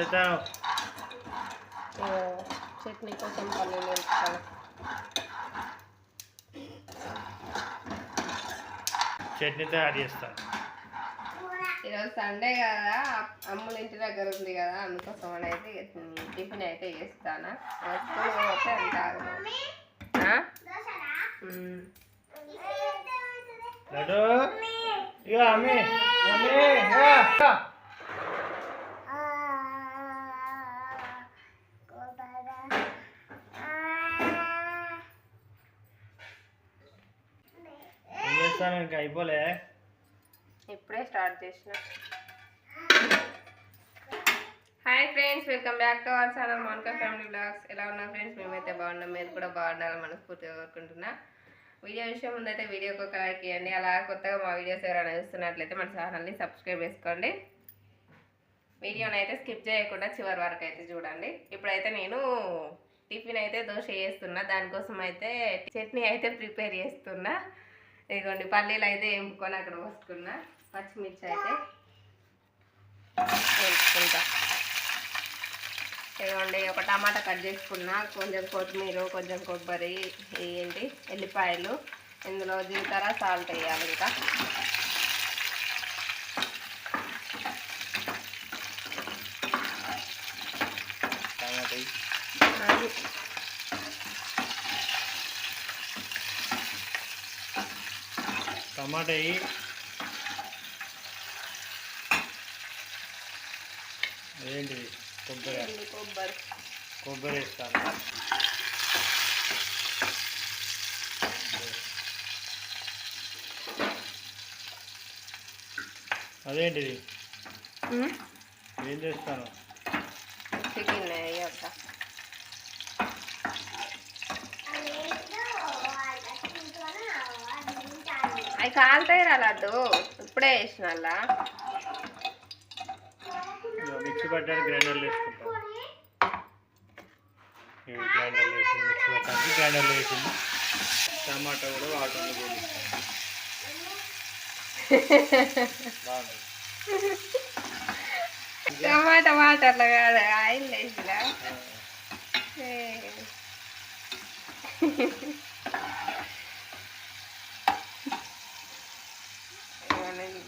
ఇగో చట్నీ కోసం పల్లీలు వేస్తాను చట్నీ తయారు చేస్తాను ఈరోజు సండే కదా అమ్ముల ఇంటి దగ్గర ఉంది కదా అందుకోసం అని అయితే టిఫిన్ అయితే చేస్తాను. స్కూల్ పోతే అంటారు లడ్డు. ఇక అమ్మి మమ్మీ ఇక. ఏం చేస్తాను ఇంకా అయిపోలే. ఇప్పుడే స్టార్ట్ చేసిన. Hi friends welcome back to our channel Monika family blogs. ఎలా ఉన్నాం ఫ్రెండ్స్? మేమైతే బాగున్నాం. మీరు కూడా బాగుండాలని మనస్ఫూర్తిగా కోరుకుంటున్నా. వీడియో విషయం ముందైతే వీడియోకి ఒక లైక్ ఇవ్వండి. అలా కొత్తగా మా వీడియోస్ ఎవరైనా చూస్తున్నట్లయితే మన ఛానల్ని సబ్స్క్రైబ్ చేసుకోండి. వీడియోని అయితే స్కిప్ చేయకుండా చివరి వరకు అయితే చూడండి. ఇప్పుడైతే నేను టిఫిన్ అయితే దోశ చేస్తున్నా. దానికోసం అయితే చట్నీ అయితే ప్రిపేర్ చేస్తున్నా. ఇదిగోండి పల్లీలు అయితే ఎంపుకొని అక్కడ పోసుకున్నా. పచ్చిమిర్చి అయితే వేసుకుంటా. ఇదిగోండి ఒక టమాటా కట్ చేసుకున్నా. కొంచెం కొత్తిమీర కొంచెం కొబ్బరి ఏంటి ఎల్లిపాయలు. ఇందులో జీలకర్ర సాల్ట్ వేయాలి ఇంకా టమాటా వేయి. అది టమాటా వేయి. అదేంటిది కొబ్బరి. కొబ్బరి? కొబ్బరి వేస్తాను అదేంటిది ఏం చేస్తాను? అవి కాలుతాయి రా లడ్డు. ఇప్పుడే వేసిన మిక్సీ గ్రైండర్లు వేసుకుంటాం గ్రైండర్లు వేసి మిక్సీ పట్టడానికి గ్రైండర్లు వేసింది టమాటా కూడా వాటర్లో టమాటా కాదు ఆయిల్ వేసిన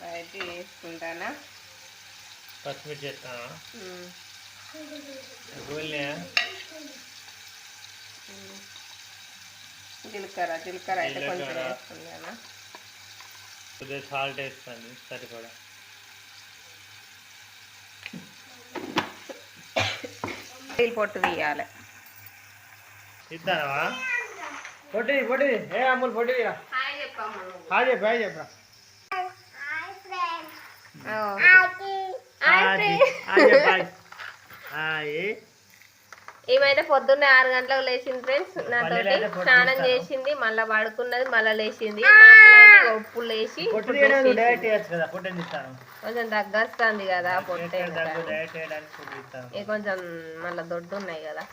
బయట వేసుకుంటానా పచ్చిమిర్చి. గోల్నియా జీలకర్ర జీలకర్ర అయితే కొంచెం. వేసుకున్నాను కొద్దిగా సాల్ట్ వేస్తాను సరిపడా. నీళ్ళు పొట్టు తీయాలి. ఇద్దానవా పొట్టి పొట్టి ఏ అమ్ములు పొట్టి హాయ్ చెప్పమ్మ హాయ్ చెప్పు హాయ్ చెప్పు హాయ్ చెప్పు హాయ్ హాయ్ ఏమైతే పొద్దున్నే ఆరు గంటలకు లేచింది ఫ్రెండ్స్ నాతోటి. అయితే స్నానం పొద్దున్న చేసింది మళ్ళీ పడుకున్నది మళ్ళీ లేచింది. ఉప్పు లేచి కొంచెం తగ్గొస్తుంది కదా పొట్టే కొంచెం మళ్ళీ దొడ్డు ఉన్నాయి కదా.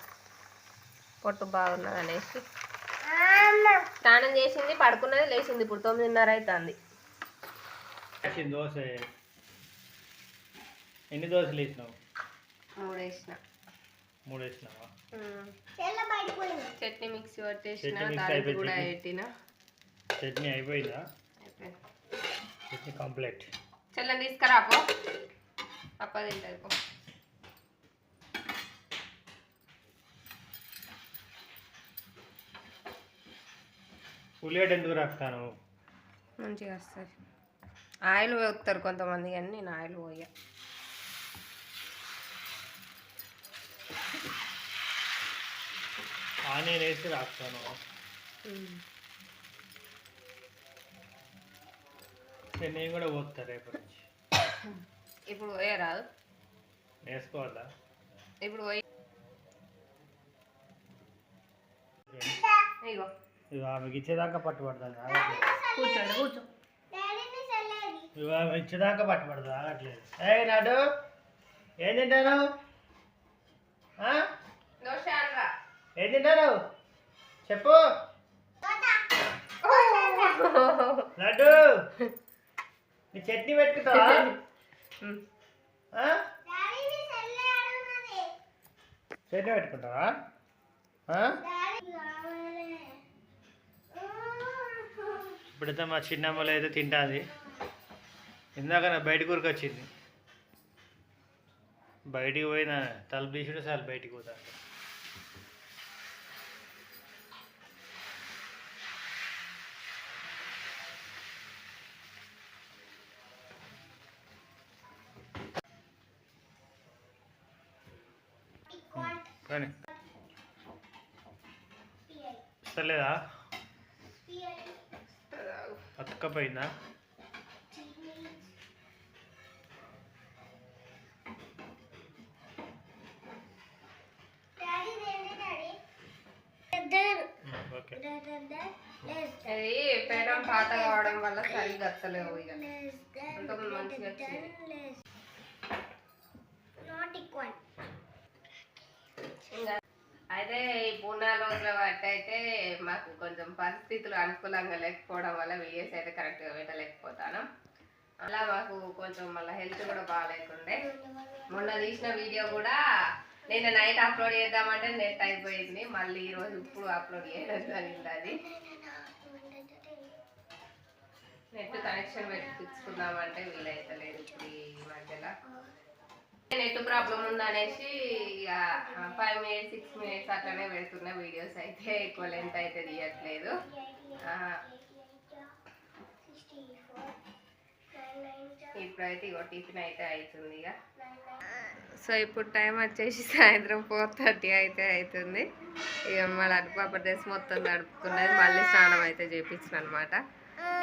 పొట్టు బాగున్నది అనేసి. స్నానం చేసింది పడుకున్నది లేచింది. ఇప్పుడు తొమ్మిదిన్నర అవుతుంది. దోశ ఎన్ని దోశలు వేసినావు? మూడు వేసిన మూడు వేసినావా చట్నీ మిక్సీ పట్టేసిన తాలింపు కూడా చట్నీ. పెట్టిన చట్నీ అయిపోయిందా? అయిపోయింది. చట్నీ కంప్లీట్. చెల్లని తీసుకురా పో. అప్ప తింటది పో. ఉల్లిగడ్డ ఎందుకు రాస్తాను మంచిగా వస్తుంది. ఆయిల్ పోస్తారు కొంతమంది కానీ నేను ఆయిల్ పోయా. ఆనియన్ వేసి రాస్తాను నేను కూడా పోతా రేపు నుంచి. ఇప్పుడు పోయరాదు వేసుకోవాలా? ఇప్పుడు పోయి. ఇగో. ఇవి ఆమెకి ఇచ్చేదాకా పట్టుబడతాను కూర్చోండి కూర్చో. ఇవి ఆమె ఇచ్చేదాకా పట్టుబడదు ఆగట్లేదు ఏ నాడు ఏం తింటాను ఏం తింటాను చెప్పు. లడ్డు. నీ చట్నీ పెట్టుకుంటావా? చేతి పెట్టుకుంటావా? ఇప్పుడైతే మా చిన్నమ్మలు అయితే తింటుంది. ఇందాక నా బయటకు ఊరికి వచ్చింది బయటికి పోయిన తలుపు చాలు బయటికి పోతా కానీ. వస్తలేదా అతకపోయిందా ఓకే. అది పేడం పాత కావడం వల్ల సరిగ్గా వస్తలేవు ఇక. ఇంతకుముందు మంచిగా వచ్చేది. అయితే ఇప్పుడు మూడు నాలుగు రోజుల అయితే మాకు కొంచెం పరిస్థితులు అనుకూలంగా లేకపోవడం వల్ల వీడియోస్ అయితే కరెక్ట్గా పెట్టలేకపోతాను. అలా మాకు కొంచెం మళ్ళీ హెల్త్ కూడా బాగాలేకుండే. మొన్న తీసిన వీడియో కూడా నేను నైట్ అప్లోడ్ చేద్దామంటే నెట్ అయిపోయింది. మళ్ళీ ఈరోజు ఇప్పుడు అప్లోడ్ చేయడం జరిగింది అది. నెట్ కనెక్షన్ పెట్టించుకుందామంటే వీలైతలేదు ఇప్పుడు ఈ మధ్యలో. నెట్ ప్రాబ్లం ఉందనేసి ఇక ఫైవ్ మినిట్స్ సిక్స్ మినిట్స్ అట్లనే పెడుతున్న వీడియోస్ అయితే ఎక్కువ లెంత్ అయితే తీయట్లేదు. ఇప్పుడైతే ఇగో టిఫిన్ అయితే అవుతుంది ఇక సో ఇప్పుడు టైం వచ్చేసి సాయంత్రం ఫోర్ థర్టీ అయితే అవుతుంది ఇక మళ్ళీ అడుపాప డ్రెస్ మొత్తం నడుపుతున్నది మళ్ళీ స్నానం అయితే చేపించిన అనమాట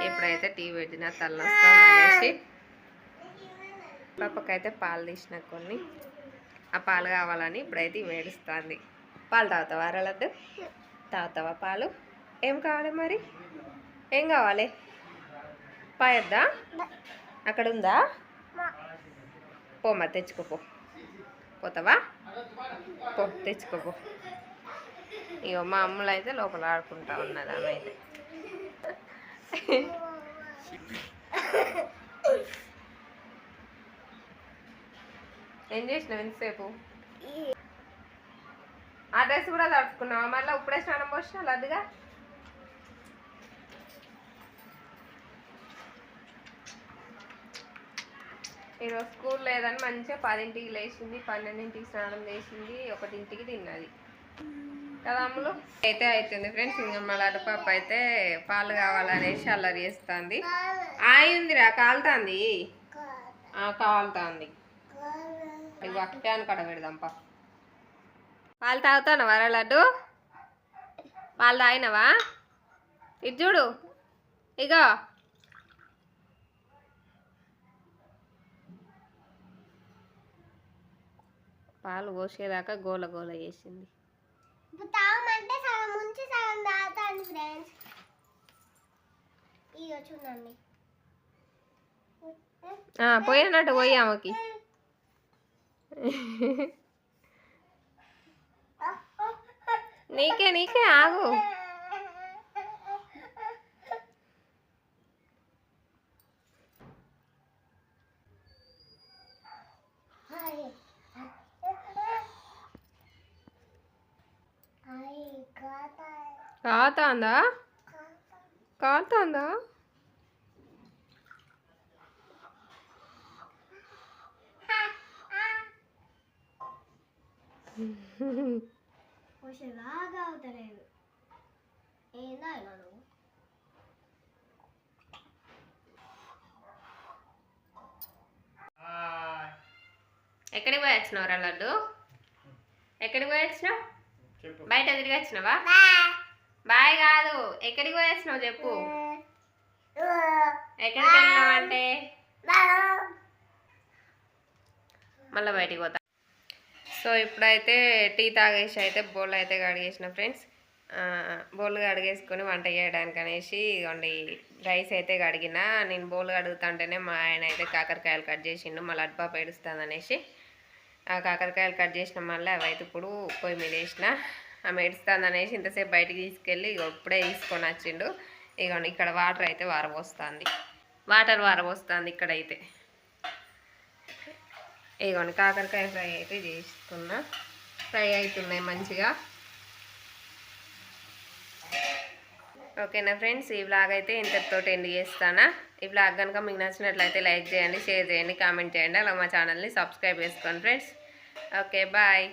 ఇప్పుడైతే టీ పెట్టిన తల్లొస్తుంది అనేసి పాపకైతే పాలు తీసిన కొన్ని. ఆ పాలు కావాలని ఇప్పుడైతే వేడుస్తుంది పాలు తాగుతావా రలద్దు? తాగుతావా పాలు? ఏం కావాలి మరి? ఏం కావాలి? పాయద్దా? అక్కడ ఉందా పోమా తెచ్చుకోపో పోతావా? పో తెచ్చుకోపో ఇగో మా అమ్మలు అయితే లోపల ఆడుకుంటా ఉన్నది ఆమె అయితే. ఏం చేసినావు ఎంతసేపు ఆ డ్రెస్ కూడా తడుపుకున్నావా? మళ్ళీ ఇప్పుడే స్నానం పోసినా లడ్డుగా? ఈరోజు స్కూల్ లేదని మంచిగా పదింటికి లేచింది పన్నెండింటికి స్నానం చేసింది ఒకటింటికి తిన్నది. కదా అమ్ములు? అయితే అవుతుంది ఫ్రెండ్స్ ఇంకా మళ్ళీ అడుపాప అయితే పాలు కావాలనేసి అల్లరి చేస్తుంది. ఆయి ఉందిరా కాలుతుంది? కాలుతుంది. ఇవి ఫ్యాన్ కడ పెడదాంపా. పాలు తాగుతానవా రా లడ్డు? పాలు తాగినవా? ఇది చూడు. ఇగో. పాలు పోసేదాకా గోల గోల చేసింది. ఇప్పుడు తాగమంటే సగం ముంచి సగం తాగుతాను ఫ్రెండ్స్ ఇక చూడండి. ఆ, పోయినట్టు పోయి ఆమెకి. నీకే నీకే ఆగు హాయ్ హాయ్ కాతా కాలుతుందా కాలుతుందా కొంచెం బాగా అవుతలేదు ఏందా ఇలా నువ్వు ఎక్కడికి పోయి వచ్చినావు రా లడ్డు? ఎక్కడికి పోయి వచ్చినావు చెప్పు. బయట తిరిగి వచ్చినావా? బాయ్ కాదు. ఎక్కడికి పోయి వచ్చినావు చెప్పు. ఎక్కడికి వెళ్ళినావు అంటే మళ్ళీ బయటికి పోతా. సో ఇప్పుడైతే టీ తాగేసి అయితే బోల్ అయితే కడిగేసిన ఫ్రెండ్స్. బోల్ కడిగేసుకొని వంట చేయడానికి అనేసి ఇవ్వండి రైస్ అయితే కడిగిన నేను బోల్ కడుగుతుంటేనే మా ఆయన అయితే కాకరకాయలు కట్ చేసిండు మళ్ళీ అడ్పాప ఏడుస్తుంది అనేసి. ఆ కాకరకాయలు కట్ చేసిన మళ్ళీ అవి అయితే ఇప్పుడు పొయ్యి మీద వేసిన. ఆమె ఏడుస్తుంది అనేసి ఇంతసేపు బయటికి తీసుకెళ్ళి ఇప్పుడే తీసుకొని వచ్చిండు. ఇగోండి ఇక్కడ వాటర్ అయితే వారబోస్తుంది. వాటర్ వారబోస్తుంది ఇక్కడైతే. ఇదిగోండి కాకరకాయ ఫ్రై అయితే చేసుకున్నా. ఫ్రై అవుతున్నాయి మంచిగా. ఓకేనా ఫ్రెండ్స్? ఈ వ్లాగ్ అయితే ఇంతటితో ఎండ్ చేస్తానా. ఈ వ్లాగ్ కనుక మీకు నచ్చినట్లయితే లైక్ చేయండి షేర్ చేయండి కామెంట్ చేయండి. అలా మా ఛానల్ని సబ్స్క్రైబ్ చేసుకోండి ఫ్రెండ్స్. Okay bye.